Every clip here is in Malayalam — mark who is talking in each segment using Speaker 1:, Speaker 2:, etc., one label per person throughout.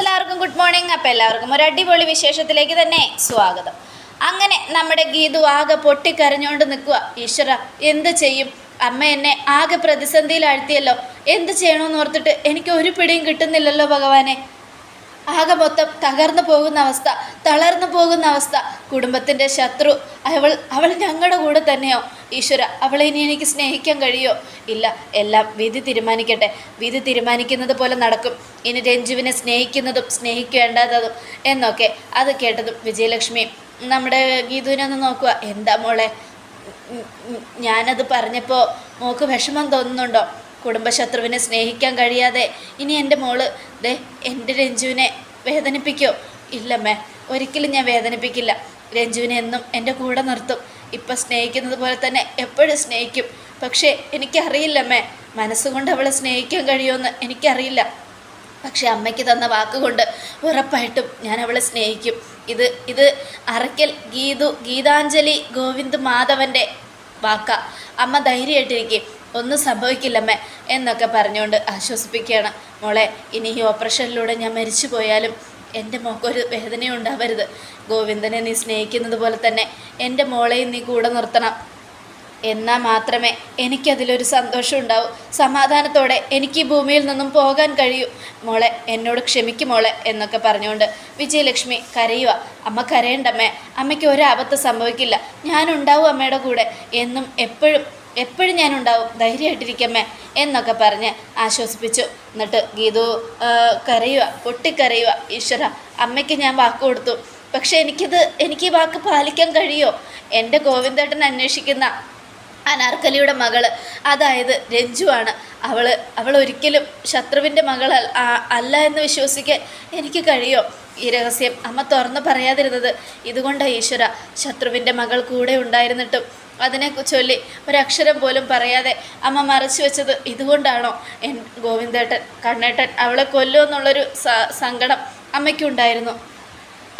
Speaker 1: എല്ലാവർക്കും ഗുഡ് മോർണിംഗ്. അപ്പം എല്ലാവർക്കും ഒരു അടിപൊളി വിശേഷത്തിലേക്ക് തന്നെ സ്വാഗതം. അങ്ങനെ നമ്മുടെ ഗീതു ആകെ പൊട്ടിക്കരഞ്ഞുകൊണ്ട് നിൽക്കുക ഈശ്വര എന്ത് ചെയ്യും? അമ്മ എന്നെ ആകെ പ്രതിസന്ധിയിൽ ആഴ്ത്തിയല്ലോ എന്ത് ചെയ്യണമെന്ന് ഓർത്തിട്ട് എനിക്ക് ഒരു പിടിയും കിട്ടുന്നില്ലല്ലോ ഭഗവാനെ. ആകെ മൊത്തം തകർന്നു പോകുന്ന അവസ്ഥ തളർന്നു പോകുന്ന അവസ്ഥ. കുടുംബത്തിന്റെ ശത്രു അവൾ അവൾ ഞങ്ങളുടെ കൂടെ തന്നെയോ? ഈശ്വര അവളെ ഇനി എനിക്ക് സ്നേഹിക്കാൻ കഴിയോ? ഇല്ല എല്ലാം വിധി തീരുമാനിക്കട്ടെ. വിധി തീരുമാനിക്കുന്നത് പോലെ നടക്കും. ഇനി രഞ്ജുവിനെ സ്നേഹിക്കുന്നതും സ്നേഹിക്കേണ്ടാത്തതും എന്നൊക്കെ അത് കേട്ടതും വിജയലക്ഷ്മി നമ്മുടെ ഗീതുവിനെ ഒന്ന് നോക്കുക എന്താ മോളെ? ഞാനത് പറഞ്ഞപ്പോൾ മോക്ക് വിഷമം തോന്നുന്നുണ്ടോ? കുടുംബശത്രുവിനെ സ്നേഹിക്കാൻ കഴിയാതെ ഇനി എന്റെ മോൾ ദേ എന്റെ രഞ്ജുവിനെ വേദനിപ്പിക്കോ? ഇല്ലമ്മേ ഒരിക്കലും ഞാൻ വേദനിപ്പിക്കില്ല. രഞ്ജുവിനെ എന്നും എന്റെ കൂടെ നിർത്തും. ഇപ്പം സ്നേഹിക്കുന്നത് പോലെ തന്നെ എപ്പോഴും സ്നേഹിക്കും. പക്ഷേ എനിക്കറിയില്ലമ്മേ മനസ്സുകൊണ്ട് അവളെ സ്നേഹിക്കാൻ കഴിയുമെന്ന് എനിക്കറിയില്ല. പക്ഷേ അമ്മയ്ക്ക് തന്ന വാക്കുകൊണ്ട് ഉറപ്പായിട്ടും ഞാൻ അവളെ സ്നേഹിക്കും. ഇത് ഇത് അറയ്ക്കൽ ഗീതു ഗീതാഞ്ജലി ഗോവിന്ദ് മാധവന്റെ വാക്ക. അമ്മ ധൈര്യമായിട്ടിരിക്കും. ഒന്നും സംഭവിക്കില്ലമ്മേ എന്നൊക്കെ പറഞ്ഞുകൊണ്ട് ആശ്വസിപ്പിക്കുകയാണ്. മോളെ ഇനി ഈ ഓപ്പറേഷനിലൂടെ ഞാൻ മരിച്ചു പോയാലും എന്റെ മോക്കൊരു വേദനയും ഉണ്ടാവരുത് ഗോവിന്ദനെ നീ സ്നേഹിക്കുന്നത് പോലെ തന്നെ എന്റെ മോളെയും നീ കൂടെ നിർത്തണം. എന്നാൽ മാത്രമേ എനിക്കതിലൊരു സന്തോഷം ഉണ്ടാവൂ സമാധാനത്തോടെ എനിക്ക് ഈ ഭൂമിയിൽ നിന്നും പോകാൻ കഴിയൂ. മോളെ എന്നോട് ക്ഷമിക്കും മോളെ എന്നൊക്കെ പറഞ്ഞുകൊണ്ട് വിജയലക്ഷ്മി കരയുക. അമ്മ കരയണ്ടമ്മേ. അമ്മയ്ക്ക് ഒരാപത്ത് സംഭവിക്കില്ല. ഞാനുണ്ടാവും അമ്മയുടെ കൂടെ. എന്നും എപ്പോഴും എപ്പോഴും ഞാനുണ്ടാവും ധൈര്യമായിട്ടിരിക്കമ്മേ എന്നൊക്കെ പറഞ്ഞ് ആശ്വസിപ്പിച്ചു. എന്നിട്ട് ഗീതു കരയുക പൊട്ടിക്കരയുക ഈശ്വര അമ്മയ്ക്ക് ഞാൻ വാക്ക് കൊടുത്തു. പക്ഷേ എനിക്കിത് എനിക്ക് ഈ വാക്ക് പാലിക്കാൻ കഴിയുമോ എന്റെ ഗോവിന്ദേട്ടൻ അന്വേഷിക്കുന്ന അനാർക്കലിയുടെ മകൾ അതായത് രഞ്ജുവാണ്. അവൾ അവൾ ഒരിക്കലും ശത്രുവിന്റെ മകൾ അല്ല എന്ന് വിശ്വസിക്കാൻ എനിക്ക് കഴിയോ? ഈ രഹസ്യം അമ്മ തുറന്നു പറയാതിരുന്നത് ഇതുകൊണ്ടാണ് ഈശ്വര ശത്രുവിന്റെ മകൾ കൂടെ ഉണ്ടായിരുന്നിട്ടും അതിനെ ചൊല്ലി ഒരക്ഷരം പോലും പറയാതെ അമ്മ മറച്ചു വെച്ചത് ഇതുകൊണ്ടാണോ? എൻ ഗോവിന്ദേട്ടൻ കണ്ണേട്ടൻ അവളെ കൊല്ലുമെന്നുള്ളൊരു സങ്കടം അമ്മയ്ക്കുണ്ടായിരുന്നു.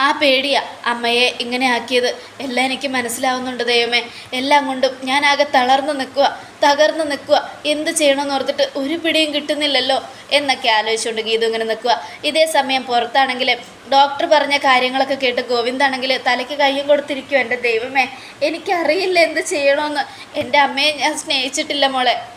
Speaker 1: ആ പേടിയാ അമ്മയെ ഇങ്ങനെ ആക്കിയത്. എല്ലാം എനിക്ക് മനസ്സിലാവുന്നുണ്ട് ദൈവമേ. എല്ലാം കൊണ്ടും ഞാൻ ആകെ തളർന്നു നിൽക്കുക തകർന്നു നിൽക്കുക എന്ത് ചെയ്യണമെന്ന് ഓർത്തിട്ട് ഒരു പിടിയും കിട്ടുന്നില്ലല്ലോ എന്നൊക്കെ ആലോചിച്ചുകൊണ്ട് ഗീതു ഇങ്ങനെ നിൽക്കുക ഇതേ സമയം പുറത്താണെങ്കിൽ ഡോക്ടർ പറഞ്ഞ കാര്യങ്ങളൊക്കെ കേട്ട് ഗോവിന്ദാണെങ്കിൽ തലയ്ക്ക് കയ്യും കൊടുത്തിരിക്കും എന്റെ ദൈവമേ. എനിക്കറിയില്ല എന്ത് ചെയ്യണമെന്ന്. എന്റെ അമ്മയെ ഞാൻ സ്നേഹിച്ചിട്ടില്ല മോളെ.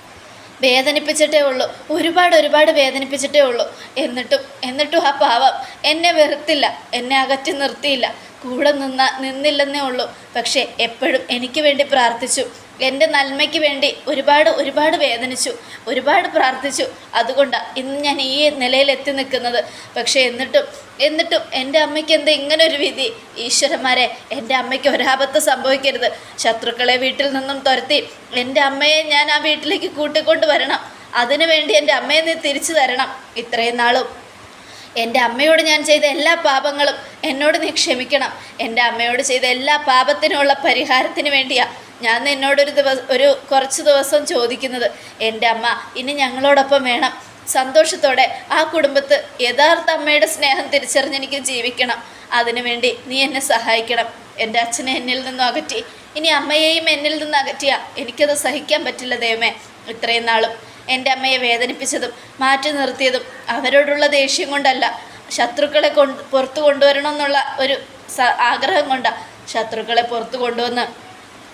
Speaker 1: വേദനിപ്പിച്ചിട്ടേ ഉള്ളൂ. ഒരുപാട് ഒരുപാട് വേദനിപ്പിച്ചിട്ടേ ഉള്ളൂ. എന്നിട്ടും എന്നിട്ടും ആ പാവം എന്നെ വെറുത്തില്ല. എന്നെ അകറ്റി നിർത്തിയില്ല. കൂടെ നിന്ന നിന്നില്ലെന്നേ ഉള്ളൂ. പക്ഷേ എപ്പോഴും എനിക്ക് വേണ്ടി പ്രാർത്ഥിച്ചു. എന്റെ നന്മയ്ക്ക് വേണ്ടി ഒരുപാട് ഒരുപാട് വേദനിച്ചു ഒരുപാട് പ്രാർത്ഥിച്ചു. അതുകൊണ്ടാണ് ഇന്ന് ഞാൻ ഈ നിലയിൽ എത്തി നിൽക്കുന്നത്. പക്ഷേ എന്നിട്ടും എന്നിട്ടും എന്റെ അമ്മയ്ക്ക് എന്താ ഇങ്ങനെ ഒരു വിധി? ഈശ്വരന്മാരെ എന്റെ അമ്മയ്ക്ക് ഒരാപത്ത് സംഭവിക്കരുത്. ശത്രുക്കളെ വീട്ടിൽ നിന്നും തുരത്തി എന്റെ അമ്മയെ ഞാൻ ആ വീട്ടിലേക്ക് കൂട്ടിക്കൊണ്ട് വരണം. അതിനു വേണ്ടി എന്റെ അമ്മയെ നീ തിരിച്ചു തരണം ഇത്രയും നാളും. എന്റെ അമ്മയോട് ഞാൻ ചെയ്ത എല്ലാ പാപങ്ങളും എന്നോട് നീ ക്ഷമിക്കണം. എന്റെ അമ്മയോട് ചെയ്ത എല്ലാ പാപത്തിനുമുള്ള പരിഹാരത്തിന് വേണ്ടിയാ ഞാൻ നിന്നോടൊരു ദിവസം ഒരു കുറച്ച് ദിവസം ചോദിക്കുന്നത് എന്റെ അമ്മ ഇനി ഞങ്ങളോടൊപ്പം വേണം. സന്തോഷത്തോടെ ആ കുടുംബത്ത് യഥാർത്ഥ അമ്മയുടെ സ്നേഹം തിരിച്ചറിഞ്ഞെനിക്ക് ജീവിക്കണം. അതിനുവേണ്ടി നീ എന്നെ സഹായിക്കണം. എന്റെ അച്ഛനെ എന്നിൽ നിന്നും അകറ്റി. ഇനി അമ്മയെയും എന്നിൽ നിന്ന് അകറ്റിയ എനിക്കത് സഹിക്കാൻ പറ്റില്ല ദൈവമേ. ഇത്രയും നാളും എന്റെ അമ്മയെ വേദനിപ്പിച്ചതും മാറ്റി നിർത്തിയതും അവരോടുള്ള ദേഷ്യം കൊണ്ടല്ല ശത്രുക്കളെ കൊണ്ട് പുറത്തു കൊണ്ടുവരണമെന്നുള്ള ഒരു ആഗ്രഹം കൊണ്ടാണ് ശത്രുക്കളെ പുറത്തു കൊണ്ടുവന്ന്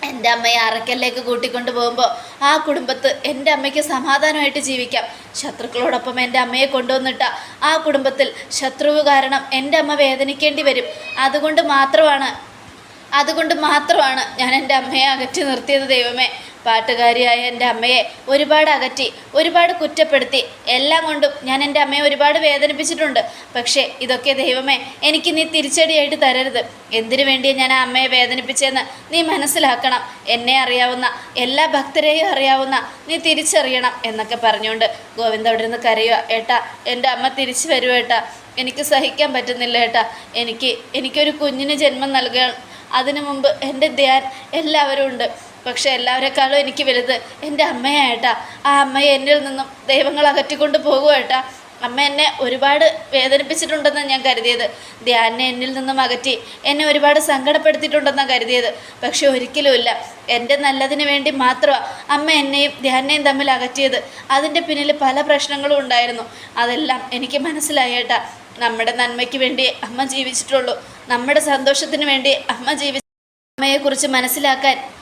Speaker 1: എന്റെ അമ്മയെ അറക്കലിലേക്ക് കൂട്ടിക്കൊണ്ട് പോകുമ്പോൾ ആ കുടുംബത്ത് എന്റെ അമ്മയ്ക്ക് സമാധാനമായിട്ട് ജീവിക്കാം. ശത്രുക്കളോടൊപ്പം എന്റെ അമ്മയെ കൊണ്ടുവന്നിട്ട ആ കുടുംബത്തിൽ ശത്രുവ് കാരണം എന്റെ അമ്മ വേദനിക്കേണ്ടി വരും. അതുകൊണ്ട് മാത്രമാണ് അതുകൊണ്ട് മാത്രമാണ് ഞാൻ എന്റെ അമ്മയെ അകറ്റി നിർത്തിയത് ദൈവമേ. പാട്ടുകാരിയായ എന്റെ അമ്മയെ ഒരുപാട് അകറ്റി ഒരുപാട് കുറ്റപ്പെടുത്തി. എല്ലാം കൊണ്ടും ഞാൻ എന്റെ അമ്മയെ ഒരുപാട് വേദനിപ്പിച്ചിട്ടുണ്ട്. പക്ഷേ ഇതൊക്കെ ദൈവമേ എനിക്ക് നീ തിരിച്ചടിയായിട്ട് തരരുത്. എന്തിനു വേണ്ടിയാണ് ഞാൻ ആ അമ്മയെ വേദനിപ്പിച്ചതെന്ന് നീ മനസ്സിലാക്കണം. എന്നെ അറിയാവുന്ന എല്ലാ ഭക്തരെയും അറിയാവുന്ന നീ തിരിച്ചറിയണം എന്നൊക്കെ പറഞ്ഞുകൊണ്ട് ഗോവിന്ദ അവിടെ നിന്ന് കരയുക ഏട്ടാ എന്റെ അമ്മ തിരിച്ചു വരുമോ ഏട്ടാ. എനിക്ക് സഹിക്കാൻ പറ്റുന്നില്ല ഏട്ടാ. എനിക്ക് എനിക്കൊരു കുഞ്ഞിന് ജന്മം നൽകുക അതിനു മുമ്പ് എന്റെ ധ്യാൻ എല്ലാവരും ഉണ്ട്. പക്ഷെ എല്ലാവരെക്കാളും എനിക്ക് വലുത് എന്റെ അമ്മയായിട്ടാ. ആ അമ്മയെ എന്നിൽ നിന്നും ദൈവങ്ങൾ അകറ്റിക്കൊണ്ട് പോകുകേട്ടാ അമ്മ എന്നെ ഒരുപാട് വേദനിപ്പിച്ചിട്ടുണ്ടെന്ന് ഞാൻ കരുതിയത്. ധ്യാനെ എന്നിൽ നിന്നും അകറ്റി എന്നെ ഒരുപാട് സങ്കടപ്പെടുത്തിയിട്ടുണ്ടെന്നാണ് കരുതിയത്. പക്ഷെ ഒരിക്കലുമില്ല എന്റെ നല്ലതിന് വേണ്ടി മാത്രമാണ് അമ്മ എന്നെയും ധ്യാനെയും തമ്മിൽ അകറ്റിയത്. അതിന്റെ പിന്നിൽ പല പ്രശ്നങ്ങളും ഉണ്ടായിരുന്നു. അതെല്ലാം എനിക്ക് മനസ്സിലായേട്ടാ. നമ്മുടെ നന്മയ്ക്ക് വേണ്ടി അമ്മ ജീവിച്ചിട്ടുള്ളൂ. നമ്മുടെ സന്തോഷത്തിന് വേണ്ടി അമ്മ ജീവിച്ച അമ്മയെക്കുറിച്ച് മനസ്സിലാക്കാൻ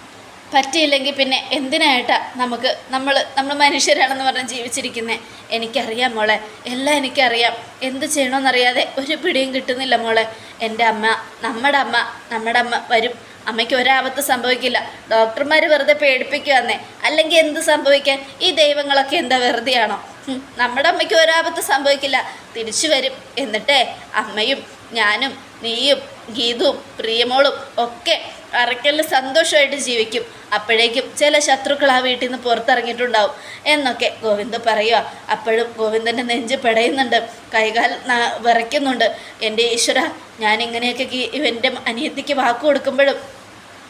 Speaker 1: പറ്റിയില്ലെങ്കിൽ പിന്നെ എന്തിനായിട്ടാ നമുക്ക് നമ്മൾ നമ്മൾ മനുഷ്യരാണെന്ന് പറഞ്ഞ് ജീവിച്ചിരിക്കുന്നത് എനിക്കറിയാം മോളെ. എല്ലാം എനിക്കറിയാം. എന്ത് ചെയ്യണമെന്നറിയാതെ ഒരു പിടിയും കിട്ടുന്നില്ല മോളെ. എന്റെ അമ്മ നമ്മുടെ അമ്മ നമ്മുടെ അമ്മ വരും. അമ്മയ്ക്ക് ഒരാപത്ത് സംഭവിക്കില്ല. ഡോക്ടർമാർ വെറുതെ പേടിപ്പിക്കുവന്നേ. അല്ലെങ്കിൽ എന്ത് സംഭവിക്കാൻ? ഈ ദൈവങ്ങളൊക്കെ എന്താ വെറുതെയാണോ? നമ്മുടെ അമ്മയ്ക്ക് ഒരാപത്ത് സംഭവിക്കില്ല. തിരിച്ചു വരും. എന്നിട്ടേ അമ്മയും ഞാനും നീയും ഗീതുവും പ്രിയമോളും ഒക്കെ അറക്കലിൽ സന്തോഷമായിട്ട് ജീവിക്കും. അപ്പോഴേക്കും ചില ശത്രുക്കൾ ആ വീട്ടിൽ നിന്ന് പുറത്തിറങ്ങിയിട്ടുണ്ടാവും. എന്നൊക്കെ ഗോവിന്ദ് പറയുക അപ്പോഴും ഗോവിന്ദന്റെ നെഞ്ച് പിടയുന്നുണ്ട്. കൈകാൽ വിറയ്ക്കുന്നുണ്ട്. എന്റെ ഈശ്വര ഞാനിങ്ങനെയൊക്കെ ഇവന്റെ അനിയത്തിക്ക് വാക്ക് കൊടുക്കുമ്പോഴും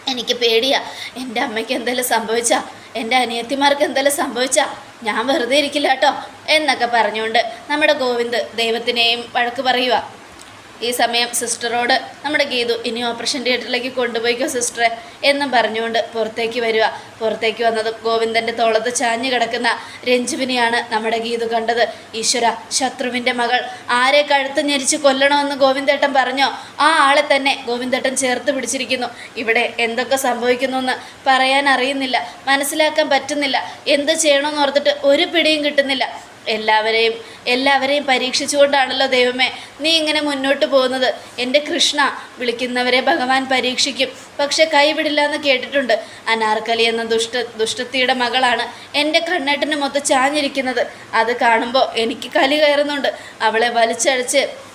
Speaker 1: എനിക്ക് പേടിയാ. എന്റെ അമ്മയ്ക്ക് എന്തെങ്കിലും സംഭവിച്ചാ? എന്റെ അനിയത്തിമാർക്ക് എന്തെങ്കിലും സംഭവിച്ചാ? ഞാൻ വെറുതെ ഇരിക്കില്ല കേട്ടോ. എന്നൊക്കെ പറഞ്ഞുകൊണ്ട് നമ്മുടെ ഗോവിന്ദ് ദൈവത്തിനെയും വഴക്ക് പറയുക ഈ സമയം സിസ്റ്ററോട് നമ്മുടെ ഗീതു ഇനി ഓപ്പറേഷൻ തിയേറ്ററിലേക്ക് കൊണ്ടുപോയിക്കോ സിസ്റ്ററെ എന്നും പറഞ്ഞുകൊണ്ട് പുറത്തേക്ക് വരിക പുറത്തേക്ക് വന്നത് ഗോവിന്ദന്റെ തോളത്ത് ചാഞ്ഞു കിടക്കുന്ന രഞ്ജുവിനെയാണ് നമ്മുടെ ഗീതു കണ്ടത്. ഈശ്വര ശത്രുവിന്റെ മകൾ. ആരെ കഴുത്ത് ഞെരിച്ച് കൊല്ലണമെന്ന് ഗോവിന്ദേട്ടൻ പറഞ്ഞോ? ആ ആളെ തന്നെ ഗോവിന്ദേട്ടൻ ചേർത്ത് പിടിച്ചിരിക്കുന്നു. ഇവിടെ എന്തൊക്കെ സംഭവിക്കുന്നു എന്ന് പറയാൻ അറിയുന്നില്ല. മനസ്സിലാക്കാൻ പറ്റുന്നില്ല. എന്ത് ചെയ്യണമെന്ന് ഓർത്തിട്ട് ഒരു പിടിയും കിട്ടുന്നില്ല. എല്ലാവരെയും എല്ലാവരെയും പരീക്ഷിച്ചുകൊണ്ടാണല്ലോ ദൈവമേ നീ ഇങ്ങനെ മുന്നോട്ട് പോകുന്നത്. എന്റെ കൃഷ്ണ വിളിക്കുന്നവരെ ഭഗവാൻ പരീക്ഷിക്കും. പക്ഷെ കൈവിടില്ല എന്ന് കേട്ടിട്ടുണ്ട്. അനാർക്കലി എന്ന ദുഷ്ട ദുഷ്ടത്തിയുടെ മകളാണ് എന്റെ കണ്ണേട്ടന് മൊത്തം ചാഞ്ഞിരിക്കുന്നത്. അത് കാണുമ്പോൾ എനിക്ക് കലി കയറുന്നുണ്ട്. അവളെ വലിച്ചഴിച്ച്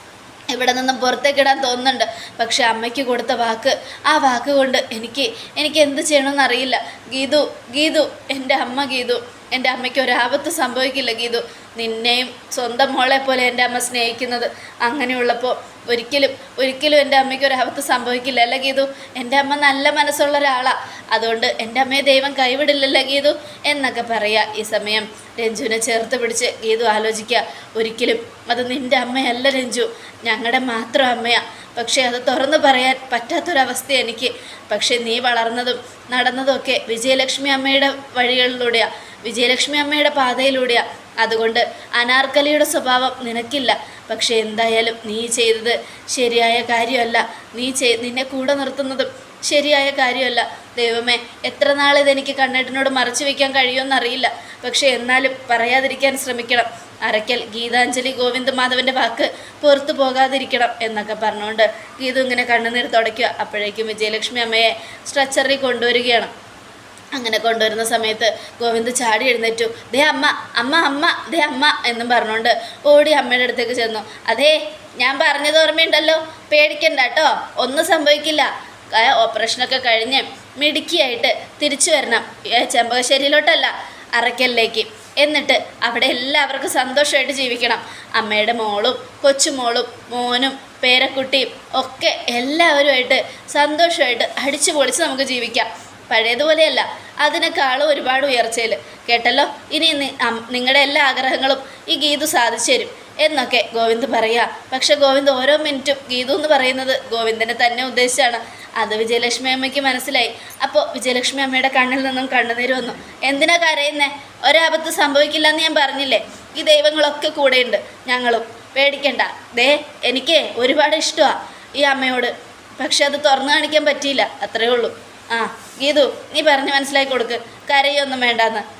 Speaker 1: ഇവിടെ നിന്നും പുറത്തേക്കിടാൻ തോന്നുന്നുണ്ട്. പക്ഷെ അമ്മയ്ക്ക് കൊടുത്ത വാക്ക് ആ വാക്ക് കൊണ്ട് എനിക്ക് എനിക്ക് എന്ത് ചെയ്യണമെന്നറിയില്ല ഗീതു ഗീതു എന്റെ അമ്മ ഗീതു. എന്റെ അമ്മയ്ക്ക് ഒരാപത്ത് സംഭവിക്കില്ല ഗീതു. നിന്നെയും സ്വന്തം മോളെ പോലെ എന്റെ അമ്മ സ്നേഹിക്കുന്നത്. അങ്ങനെയുള്ളപ്പോൾ ഒരിക്കലും ഒരിക്കലും എന്റെ അമ്മയ്ക്ക് ഒരാപത്ത് സംഭവിക്കില്ല അല്ല ഗീതു? എന്റെ അമ്മ നല്ല മനസ്സുള്ള ഒരാളാണ് അതുകൊണ്ട് എന്റെ അമ്മയെ ദൈവം കൈവിടില്ലല്ലോ ഗീതു? എന്നൊക്കെ പറയുക ഈ സമയം. രഞ്ജുവിനെ ചേർത്ത് പിടിച്ച് ഗീതു ആലോചിക്കുക ഒരിക്കലും അത് നിന്റെ അമ്മയല്ല രഞ്ജു. ഞങ്ങളുടെ മാത്രം അമ്മയാണ് പക്ഷേ അത് തുറന്നു പറയാൻ പറ്റാത്തൊരവസ്ഥ എനിക്ക്. പക്ഷേ നീ വളർന്നതും നടന്നതും ഒക്കെ വിജയലക്ഷ്മി അമ്മയുടെ വഴികളിലൂടെയാണ് വിജയലക്ഷ്മി അമ്മയുടെ പാതയിലൂടെയാണ് അതുകൊണ്ട് അനാർക്കലിയുടെ സ്വഭാവം നിനക്കില്ല. പക്ഷെ എന്തായാലും നീ ചെയ്തത് ശരിയായ കാര്യമല്ല. നീ ചെയ് നിന്നെ കൂടെ നിർത്തുന്നതും ശരിയായ കാര്യമല്ല. ദൈവമേ എത്ര നാൾ ഇതെനിക്ക് കണ്ണേട്ടനോട് മറച്ചു വയ്ക്കാൻ കഴിയുമെന്നറിയില്ല. പക്ഷേ എന്നാലും പറയാതിരിക്കാൻ ശ്രമിക്കണം. അരക്കൽ ഗീതാഞ്ജലി ഗോവിന്ദ് മാധവന്റെ വാക്ക് പുറത്തു പോകാതിരിക്കണം എന്നൊക്കെ പറഞ്ഞുകൊണ്ട് ഗീതു ഇങ്ങനെ കണ്ണുനീർ തുടയ്ക്കുക. അപ്പോഴേക്കും വിജയലക്ഷ്മി അമ്മയെ സ്ട്രെച്ചറിൽ കൊണ്ടുവരികയാണ്. അങ്ങനെ കൊണ്ടുവരുന്ന സമയത്ത് ഗോവിന്ദ് ചാടി എഴുന്നേറ്റു. ദേ അമ്മ അമ്മ അമ്മ ദേ അമ്മ എന്നും പറഞ്ഞുകൊണ്ട് ഓടി അമ്മയുടെ അടുത്തേക്ക് ചെന്നു. അതേ ഞാൻ പറഞ്ഞത് ഓർമ്മയുണ്ടല്ലോ? പേടിക്കണ്ട കേട്ടോ ഒന്നും സംഭവിക്കില്ല. ഓപ്പറേഷനൊക്കെ കഴിഞ്ഞ് മിടുക്കിയായിട്ട് തിരിച്ചു വരണം. ചെമ്പകശ്ശേരിയിലോട്ടല്ല അറയ്ക്കലിലേക്ക്. എന്നിട്ട് അവിടെ എല്ലാവർക്കും സന്തോഷമായിട്ട് ജീവിക്കണം. അമ്മയുടെ മോളും കൊച്ചുമോളും മോനും പേരക്കുട്ടിയും ഒക്കെ എല്ലാവരുമായിട്ട് സന്തോഷമായിട്ട് അടിച്ചു പൊളിച്ച് നമുക്ക് ജീവിക്കാം. പഴയതുപോലെയല്ല. അതിനേക്കാളും ഒരുപാട് ഉയർച്ചയിൽ കേട്ടല്ലോ? ഇനി നിങ്ങളുടെ എല്ലാ ആഗ്രഹങ്ങളും ഈ ഗീതു സാധിച്ചു തരും എന്നൊക്കെ ഗോവിന്ദ് പറയുക പക്ഷെ ഗോവിന്ദ് ഓരോ മിനിറ്റും ഗീതു എന്ന് പറയുന്നത് ഗോവിന്ദനെ തന്നെ ഉദ്ദേശിച്ചാണ്. അത് വിജയലക്ഷ്മി അമ്മയ്ക്ക് മനസ്സിലായി. അപ്പോൾ വിജയലക്ഷ്മി അമ്മയുടെ കണ്ണിൽ നിന്നും കണ്ണുനീര് വന്നു. എന്തിനാ കരയുന്നേ? ഒരാപത്ത് സംഭവിക്കില്ല എന്ന് ഞാൻ പറഞ്ഞില്ലേ? ഈ ദൈവങ്ങളൊക്കെ കൂടെയുണ്ട്. ഞങ്ങളും. പേടിക്കണ്ട. ദേ എനിക്ക് ഒരുപാട് ഇഷ്ടമാണ് ഈ അമ്മയോട്. പക്ഷെ അത് തുറന്നു കാണിക്കാൻ പറ്റിയില്ല. അത്രയേ ഉള്ളൂ. ആ ഗീതു നീ പറഞ്ഞ് മനസ്സിലാക്കി കൊടുക്ക്. കരയൊന്നും വേണ്ടാന്ന്.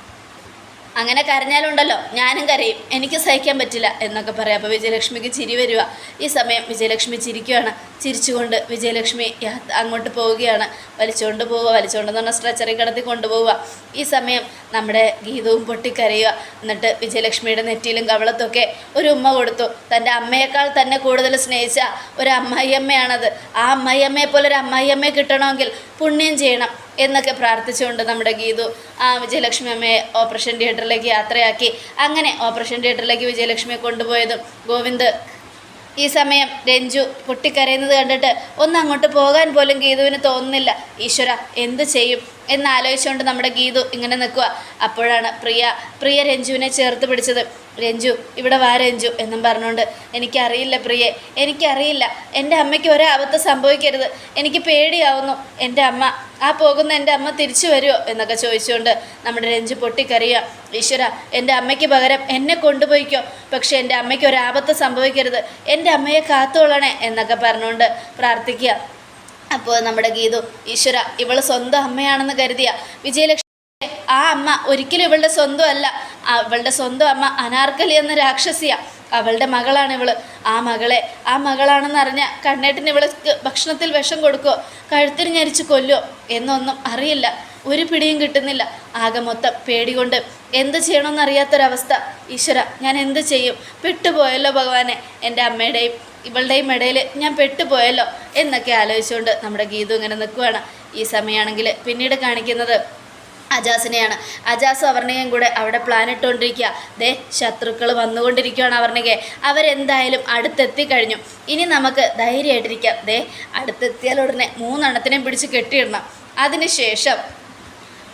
Speaker 1: അങ്ങനെ കരഞ്ഞാലുണ്ടല്ലോ ഞാനും കരയും. എനിക്ക് സഹിക്കാൻ പറ്റില്ല എന്നൊക്കെ പറയാം. അപ്പോൾ വിജയലക്ഷ്മിക്ക് ചിരി വരിക ഈ സമയം വിജയലക്ഷ്മി ചിരിക്കുകയാണ് ചിരിച്ചുകൊണ്ട് വിജയലക്ഷ്മി അങ്ങോട്ട് പോവുകയാണ്. വലിച്ചുകൊണ്ട് പോവുക വലിച്ചുകൊണ്ടെന്ന് പറഞ്ഞാൽ സ്ട്രെച്ചറിൽ കിടത്തി കൊണ്ടുപോവുക. ഈ സമയം നമ്മുടെ ഗീതവും പൊട്ടിക്കരയുക. എന്നിട്ട് വിജയലക്ഷ്മിയുടെ നെറ്റിയിലും കവളത്തൊക്കെ ഒരു ഉമ്മ കൊടുത്തു. തന്റെ അമ്മയേക്കാൾ തന്നെ കൂടുതൽ സ്നേഹിച്ച ഒരു അമ്മായിയമ്മയാണത്. ആ അമ്മായിയമ്മയെ പോലെ ഒരു അമ്മായിയമ്മയെ കിട്ടണമെങ്കിൽ പുണ്യം ചെയ്യണം എന്നൊക്കെ പ്രാർത്ഥിച്ചുകൊണ്ട് നമ്മുടെ ഗീതു ആ വിജയലക്ഷ്മി അമ്മയെ ഓപ്പറേഷൻ തിയേറ്ററിലേക്ക് യാത്രയാക്കി. അങ്ങനെ ഓപ്പറേഷൻ തിയേറ്ററിലേക്ക് വിജയലക്ഷ്മിയെ കൊണ്ടുപോയതും ഗോവിന്ദ് ഈ സമയം രഞ്ജു പൊട്ടിക്കരയുന്നത് കണ്ടിട്ട് ഒന്ന് അങ്ങോട്ട് പോകാൻ പോലും ഗീതുവിന് തോന്നുന്നില്ല. ഈശ്വര എന്ത് ചെയ്യും? എന്നാലോചിച്ചുകൊണ്ട് നമ്മുടെ ഗീതു ഇങ്ങനെ നിൽക്കുക അപ്പോഴാണ് പ്രിയ പ്രിയ രഞ്ജുവിനെ ചേർത്ത് പിടിച്ചത്. രഞ്ജു ഇവിടെ വാ രഞ്ജു എന്നും പറഞ്ഞുകൊണ്ട് എനിക്കറിയില്ല പ്രിയെ എനിക്കറിയില്ല. എന്റെ അമ്മയ്ക്ക് ഒരാപത്ത് സംഭവിക്കരുത്. എനിക്ക് പേടിയാവുന്നു. എന്റെ അമ്മ ആ പോകുന്ന എന്റെ അമ്മ തിരിച്ചു വരുമോ എന്നൊക്കെ ചോദിച്ചുകൊണ്ട് നമ്മുടെ രഞ്ജു പൊട്ടിക്കറിയുക ഈശ്വര എന്റെ അമ്മയ്ക്ക് പകരം എന്നെ കൊണ്ടുപോയിക്കോ. പക്ഷെ എന്റെ അമ്മയ്ക്ക് ഒരാപത്ത് സംഭവിക്കരുത്. എന്റെ അമ്മയെ കാത്തോളണേ എന്നൊക്കെ പറഞ്ഞുകൊണ്ട് പ്രാർത്ഥിക്കുക. അപ്പോൾ നമ്മുടെ ഗീതു ഈശ്വര ഇവൾ സ്വന്തം അമ്മയാണെന്ന് കരുതിയ. വിജയലക്ഷ്മി ആ അമ്മ ഒരിക്കലും ഇവളുടെ സ്വന്തം അല്ല അവളുടെ സ്വന്തം അമ്മ അനാർക്കലി എന്ന രാക്ഷസിയ. അവളുടെ മകളാണ് ഇവൾ. ആ മകളെ ആ മകളാണെന്ന് അറിഞ്ഞ കണ്ണേട്ടിന് ഇവൾക്ക് ഭക്ഷണത്തിൽ വിഷം കൊടുക്കോ കഴുത്തിന് ഞരിച്ച് കൊല്ലോ എന്നൊന്നും അറിയില്ല. ഒരു പിടിയും കിട്ടുന്നില്ല. ആകെ മൊത്തം പേടികൊണ്ട് എന്ത് ചെയ്യണമെന്നറിയാത്തൊരവസ്ഥ ഈശ്വര ഞാൻ എന്ത് ചെയ്യും? പെട്ടുപോയല്ലോ ഭഗവാനെ. എന്റെ അമ്മയുടെയും ഇവളുടെയും ഇടയിൽ ഞാൻ പെട്ടുപോയല്ലോ എന്നൊക്കെ ആലോചിച്ചുകൊണ്ട് നമ്മുടെ ഗീതു ഇങ്ങനെ നിൽക്കുകയാണ് ഈ സമയമാണെങ്കിൽ പിന്നീട് കാണിക്കുന്നത് അജാസിനെയാണ്. അജാസ് അവർണികയും കൂടെ അവിടെ പ്ലാൻ ഇട്ടുകൊണ്ടിരിക്കുക ദേ ശത്രുക്കൾ വന്നുകൊണ്ടിരിക്കുകയാണ് അവർണികയെ അവരെന്തായാലും അടുത്തെത്തിക്കഴിഞ്ഞു ഇനി നമുക്ക് ധൈര്യമായിട്ടിരിക്കാം. ദേ അടുത്തെത്തിയാൽ ഉടനെ മൂന്നെണ്ണത്തിനെയും പിടിച്ച് കെട്ടിയിടണം. അതിനുശേഷം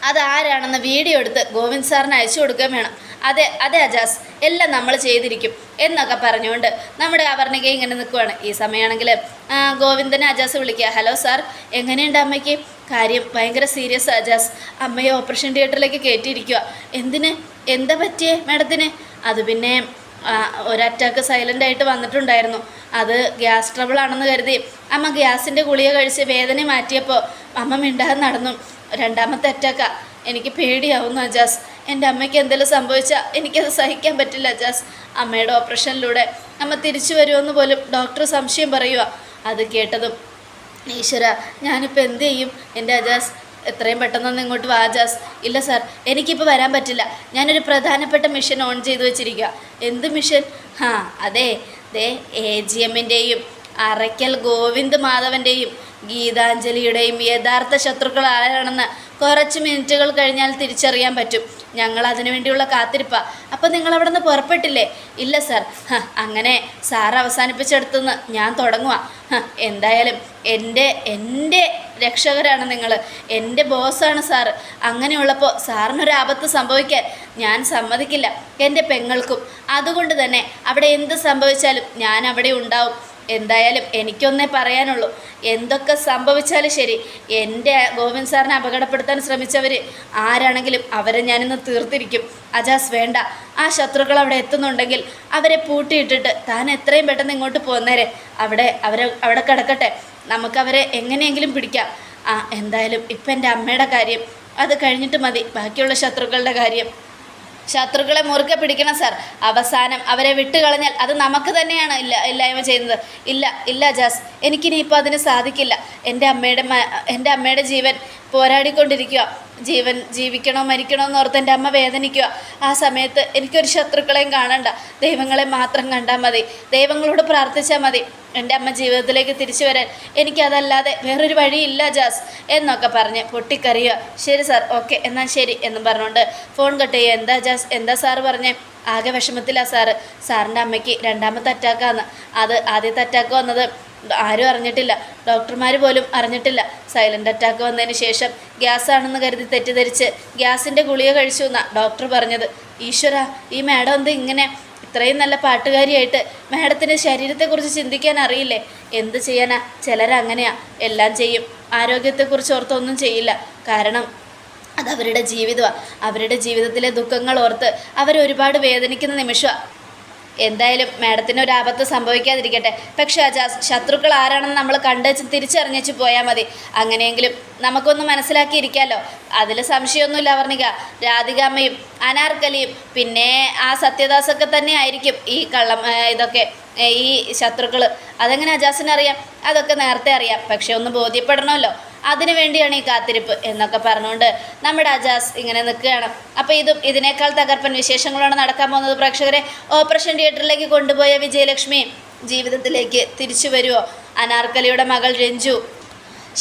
Speaker 1: അതാരാണെന്ന് വീഡിയോ എടുത്ത് ഗോവിന്ദ് സാറിന് അയച്ചു കൊടുക്കുകയും വേണം. അതെ അതെ അജാസ് എല്ലാം നമ്മൾ ചെയ്തിരിക്കും എന്നൊക്കെ പറഞ്ഞുകൊണ്ട് നമ്മുടെ അവർണിക ഇങ്ങനെ നിൽക്കുവാണ് ഈ സമയമാണെങ്കിൽ ഗോവിന്ദനെ അജാസ് വിളിക്കുക. ഹലോ സാർ എങ്ങനെയുണ്ട് അമ്മയ്ക്ക്? കാര്യം ഭയങ്കര സീരിയസ് അജാസ്. അമ്മയെ ഓപ്പറേഷൻ തിയേറ്ററിലേക്ക് കയറ്റിയിരിക്കുക എന്തിന്? എന്താ പറ്റിയേ മാഡത്തിന്? അത് പിന്നെ ഒരു അറ്റാക്ക് സൈലന്റ് ആയിട്ട് വന്നിട്ടുണ്ടായിരുന്നു. അത് ഗ്യാസ് ട്രബിൾ ആണെന്ന് കരുതി. അമ്മ ഗ്യാസിന്റെ ഗുളിക കഴിച്ച് വേദന മാറ്റിയപ്പോൾ അമ്മ മിണ്ടാതെ നടന്നു. രണ്ടാമത്തെ അറ്റാക്കാണ് എനിക്ക് പേടിയാവുന്നു അജാസ്. എന്റെ അമ്മയ്ക്ക് എന്തെങ്കിലും സംഭവിച്ചാൽ എനിക്കത് സഹിക്കാൻ പറ്റില്ല ജാസ്. അമ്മയുടെ ഓപ്പറേഷനിലൂടെ അമ്മ തിരിച്ചു വരുമെന്ന് പോലും ഡോക്ടർ സംശയം പറയുക അത് കേട്ടതും ഈശ്വര ഞാനിപ്പോൾ എന്ത് ചെയ്യും? എന്റെ അജാസ് എത്രയും പെട്ടെന്നൊന്ന് ഇങ്ങോട്ട് വാ അജാസ് ഇല്ല സാർ എനിക്കിപ്പോൾ വരാൻ പറ്റില്ല. ഞാനൊരു പ്രധാനപ്പെട്ട മിഷൻ ഓൺ ചെയ്തു വെച്ചിരിക്കുക എന്ത് മിഷൻ? ഹാ അതെ ദേ എ ജി എമ്മിന്റെയും അറയ്ക്കൽ ഗോവിന്ദ് മാധവന്റെയും ഗീതാഞ്ജലിയുടെയും യഥാർത്ഥ ശത്രുക്കൾ ആരാണെന്ന് കുറച്ച് മിനിറ്റുകൾ കഴിഞ്ഞാൽ തിരിച്ചറിയാൻ പറ്റും. ഞങ്ങൾ അതിനു വേണ്ടിയുള്ള കാത്തിരിപ്പാ. അപ്പോൾ നിങ്ങൾ അവിടെ നിന്ന് പുറപ്പെട്ടില്ലേ? ഇല്ല സാർ. അങ്ങനെ സാർ അവസാനിപ്പിച്ചെടുത്തുനിന്ന് ഞാൻ തുടങ്ങുക എന്തായാലും എന്റെ എന്റെ രക്ഷകരാണ് നിങ്ങൾ എന്റെ ബോസാണ് സാർ അങ്ങനെയുള്ളപ്പോൾ സാറിനൊരു ആപത്ത് സംഭവിക്കാൻ ഞാൻ സമ്മതിക്കില്ല. എന്റെ പെങ്ങൾക്കും. അതുകൊണ്ട് തന്നെ അവിടെ എന്ത് സംഭവിച്ചാലും ഞാൻ അവിടെ ഉണ്ടാവും. എന്തായാലും എനിക്കൊന്നേ പറയാനുള്ളൂ. എന്തൊക്കെ സംഭവിച്ചാലും ശരി എന്റെ ഗോവിന്ദ് സാറിനെ അപകടപ്പെടുത്താൻ ശ്രമിച്ചവർ ആരാണെങ്കിലും അവരെ ഞാനിന്ന് തീർത്തിരിക്കും. അജാസ് വേണ്ട ആ ശത്രുക്കൾ അവിടെ എത്തുന്നുണ്ടെങ്കിൽ അവരെ പൂട്ടിയിട്ടിട്ട് താൻ എത്രയും പെട്ടെന്ന് ഇങ്ങോട്ട് പോന്നേരെ. അവിടെ അവരെ അവിടെ കിടക്കട്ടെ. നമുക്കവരെ എങ്ങനെയെങ്കിലും പിടിക്കാം. ആ എന്തായാലും ഇപ്പം എന്റെ അമ്മയുടെ കാര്യം അത് കഴിഞ്ഞിട്ട് മതി. ബാക്കിയുള്ള ശത്രുക്കളുടെ കാര്യം. ശത്രുക്കളെ മുറുകെ പിടിക്കണം സാർ. അവസാനം അവരെ വിട്ടുകളഞ്ഞാൽ അത് നമുക്ക് തന്നെയാണ് ഇല്ല ഇല്ലായ്മ ചെയ്യുന്നത്. ഇല്ല ഇല്ല ജാസ്. എനിക്കിനി ഇപ്പോൾ അതിന് സാധിക്കില്ല. എന്റെ അമ്മയുടെ എന്റെ അമ്മയുടെ ജീവൻ പോരാടിക്കൊണ്ടിരിക്കുക. ജീവൻ ജീവിക്കണോ മരിക്കണോ എന്ന് ഓർത്ത് എന്റെ അമ്മ വേദനിക്കുക. ആ സമയത്ത് എനിക്കൊരു ശത്രുക്കളെയും കാണണ്ട. ദൈവങ്ങളെ മാത്രം കണ്ടാൽ മതി. ദൈവങ്ങളോട് പ്രാർത്ഥിച്ചാൽ മതി. എന്റെ അമ്മ ജീവിതത്തിലേക്ക് തിരിച്ചു വരാൻ എനിക്കതല്ലാതെ വേറൊരു വഴിയില്ല ജാസ് എന്നൊക്കെ പറഞ്ഞ് പൊട്ടിക്കറിയുക ശരി സാർ ഓക്കെ എന്നാൽ ശരി എന്നും പറഞ്ഞുകൊണ്ട് ഫോൺ കട്ട് ചെയ്യുക. എന്താ ജാസ്? എന്താ സാറ് പറഞ്ഞേ? ആകെ വിഷമത്തിലാണ് സാറ്. സാറിന്റെ അമ്മയ്ക്ക് രണ്ടാമത്തെ അറ്റാക്കാന്ന്. അത് ആദ്യത്തെ അറ്റാക്ക് വന്നത് ആരും അറിഞ്ഞിട്ടില്ല. ഡോക്ടർമാർ പോലും അറിഞ്ഞിട്ടില്ല. സൈലന്റ് അറ്റാക്ക് വന്നതിന് ശേഷം ഗ്യാസ് ആണെന്ന് കരുതി തെറ്റിദ്ധരിച്ച് ഗ്യാസിന്റെ ഗുളിക കഴിച്ചു എന്നാണ് ഡോക്ടർ പറഞ്ഞത്. ഈശ്വര ഈ മാഡം എന്ത് ഇങ്ങനെ ഇത്രയും നല്ല പാട്ടുകാരിയായിട്ട് മാഡത്തിന്റെ ശരീരത്തെക്കുറിച്ച് ചിന്തിക്കാൻ അറിയില്ലേ? എന്ത് ചെയ്യാനാ? ചിലരങ്ങനെയാ. എല്ലാം ചെയ്യും. ആരോഗ്യത്തെക്കുറിച്ച് ഓർത്തൊന്നും ചെയ്യില്ല. കാരണം അതവരുടെ ജീവിതമാണ് അവരുടെ ജീവിതത്തിലെ ദുഃഖങ്ങൾ ഓർത്ത് അവരൊരുപാട് വേദനിക്കുന്ന നിമിഷമാണ് എന്തായാലും മാഡത്തിന് ഒരു ആപത്ത് സംഭവിക്കാതിരിക്കട്ടെ. പക്ഷേ ആ ജാസ് ശത്രുക്കൾ ആരാണെന്ന് നമ്മൾ കണ്ടുവച്ച് തിരിച്ചറിഞ്ഞു പോയാൽ മതി. അങ്ങനെയെങ്കിലും നമുക്കൊന്ന് മനസ്സിലാക്കിയിരിക്കാമല്ലോ അതിൽ സംശയമൊന്നുമില്ല വർണിക രാധികാമ്മയും അനാർക്കലിയും പിന്നെ ആ സത്യദാസൊക്കെ തന്നെ ആയിരിക്കും ഈ കള്ളം ഇതൊക്കെ ഈ ശത്രുക്കൾ അതെങ്ങനെ അജാസിനറിയാം അതൊക്കെ നേരത്തെ അറിയാം. പക്ഷെ ഒന്ന് ബോധ്യപ്പെടണമല്ലോ. അതിനു വേണ്ടിയാണ് ഈ കാത്തിരിപ്പ് എന്നൊക്കെ പറഞ്ഞുകൊണ്ട് നമ്മുടെ അജാസ് ഇങ്ങനെ നിൽക്കുകയാണ്. അപ്പോൾ ഇതും ഇതിനേക്കാൾ തകർപ്പൻ വിശേഷങ്ങളാണ് നടക്കാൻ പോകുന്നത് പ്രേക്ഷകരെ ഓപ്പറേഷൻ തിയേറ്ററിലേക്ക് കൊണ്ടുപോയ വിജയലക്ഷ്മി ജീവിതത്തിലേക്ക് തിരിച്ചു വരുമോ അനാർക്കലിയുടെ മകൾ രഞ്ജു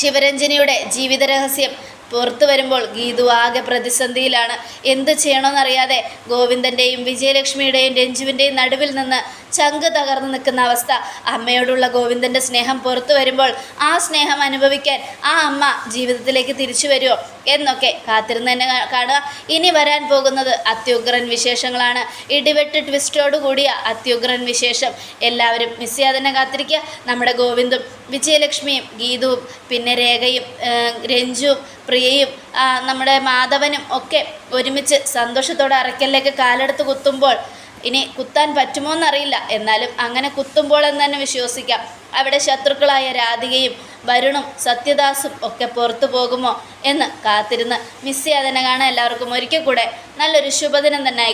Speaker 1: ശിവരഞ്ജനിയുടെ ജീവിത രഹസ്യം പുറത്തു വരുമ്പോൾ ഗീതു ആകെ പ്രതിസന്ധിയിലാണ്. എന്ത് ചെയ്യണമെന്നറിയാതെ ഗോവിന്ദന്റെയും വിജയലക്ഷ്മിയുടെയും രഞ്ജുവിന്റെയും നടുവിൽ നിന്ന് ചങ്ക് തകർന്നു നിൽക്കുന്ന അവസ്ഥ. അമ്മയോടുള്ള ഗോവിന്ദന്റെ സ്നേഹം പുറത്തു വരുമ്പോൾ ആ സ്നേഹം അനുഭവിക്കാൻ ആ അമ്മ ജീവിതത്തിലേക്ക് തിരിച്ചു വരുമോ എന്നൊക്കെ കാത്തിരുന്ന് തന്നെ കാണുക. ഇനി വരാൻ പോകുന്നത് അത്യുഗ്രൻ വിശേഷങ്ങളാണ്. ഇടിവെട്ട് ട്വിസ്റ്റോട് കൂടിയ അത്യുഗ്രൻ വിശേഷം. എല്ലാവരും മിസ് ചെയ്യാതെ തന്നെ കാത്തിരിക്കുക. നമ്മുടെ ഗോവിന്ദും വിജയലക്ഷ്മിയും ഗീതുവും പിന്നെ രേഖയും രഞ്ജുവും പ്രിയയും നമ്മുടെ മാധവനും ഒക്കെ ഒരുമിച്ച് സന്തോഷത്തോടെ അറയ്ക്കലിലേക്ക് കാലെടുത്ത് കുത്തുമ്പോൾ ഇനി കുത്താൻ പറ്റുമോ എന്നറിയില്ല എന്നാലും അങ്ങനെ കുത്തുമ്പോൾ എന്ന് തന്നെ വിശ്വസിക്കാം. അവിടെ ശത്രുക്കളായ രാധികയും വരുണും സത്യദാസും ഒക്കെ പുറത്തു പോകുമോ എന്ന് കാത്തിരുന്ന് മിസ് ചെയ്യാതെ തന്നെ കാണാൻ എല്ലാവർക്കും ഒരിക്കൽ കൂടെ നല്ലൊരു ശുഭദിനം തന്നെ